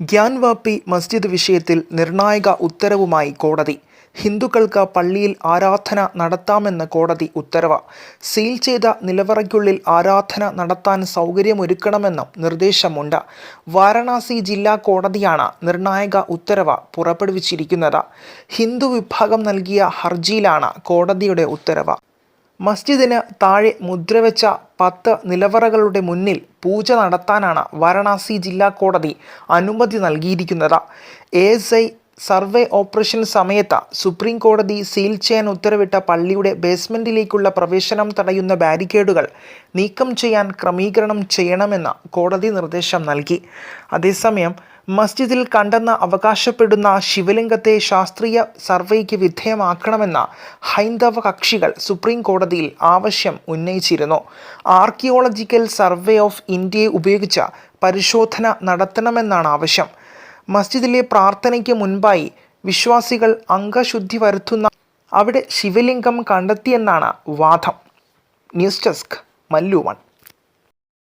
ഗ്യാൻവാപ്പി മസ്ജിദ് വിഷയത്തിൽ നിർണായക ഉത്തരവുമായി കോടതി. ഹിന്ദുക്കൾക്ക് പള്ളിയിൽ ആരാധന നടത്താമെന്ന് കോടതി ഉത്തരവ്. സീൽ ചെയ്ത നിലവറയ്ക്കുള്ളിൽ ആരാധന നടത്താൻ സൗകര്യമൊരുക്കണമെന്നും നിർദ്ദേശമുണ്ട്. വാരണാസി ജില്ലാ കോടതിയാണ് നിർണായക ഉത്തരവ് പുറപ്പെടുവിച്ചിരിക്കുന്നത്. ഹിന്ദു വിഭാഗം നൽകിയ ഹർജിയിലാണ് കോടതിയുടെ ഉത്തരവ്. മസ്ജിദിന് താഴെ മുദ്രവെച്ച പത്ത് നിലവറകളുടെ മുന്നിൽ പൂജ നടത്താനാണ് വാരണാസി ജില്ലാ കോടതി അനുമതി നൽകിയിരിക്കുന്നത്. A S I survey operation സമയത്ത് സുപ്രീം കോടതി സീൽ ചെയ്യാൻ ഉത്തരവിട്ട പള്ളിയുടെ ബേസ്മെന്റിലേക്കുള്ള പ്രവേശനം തടയുന്ന ബാരിക്കേഡുകൾ നീക്കം ചെയ്യാൻ ക്രമീകരണം ചെയ്യണമെന്ന് കോടതി നിർദ്ദേശം നൽകി. അതേസമയം മസ്ജിദിൽ കണ്ടെന്ന് അവകാശപ്പെടുന്ന ശിവലിംഗത്തെ ശാസ്ത്രീയ സർവേക്ക് വിധേയമാക്കണമെന്ന ഹൈന്ദവ കക്ഷികൾ സുപ്രീം കോടതിയിൽ ആവശ്യം ഉന്നയിച്ചിരുന്നു. ആർക്കിയോളജിക്കൽ സർവേ ഓഫ് ഇന്ത്യയെ ഉപയോഗിച്ച പരിശോധന നടത്തണമെന്നാണ് ആവശ്യം. മസ്ജിദിലെ പ്രാർത്ഥനയ്ക്ക് മുൻപായി വിശ്വാസികൾ അംഗശുദ്ധി വരുത്തുന്ന അവിടെ ശിവലിംഗം കണ്ടെത്തിയെന്നാണ് വാദം. News desk മല്ലുവൺ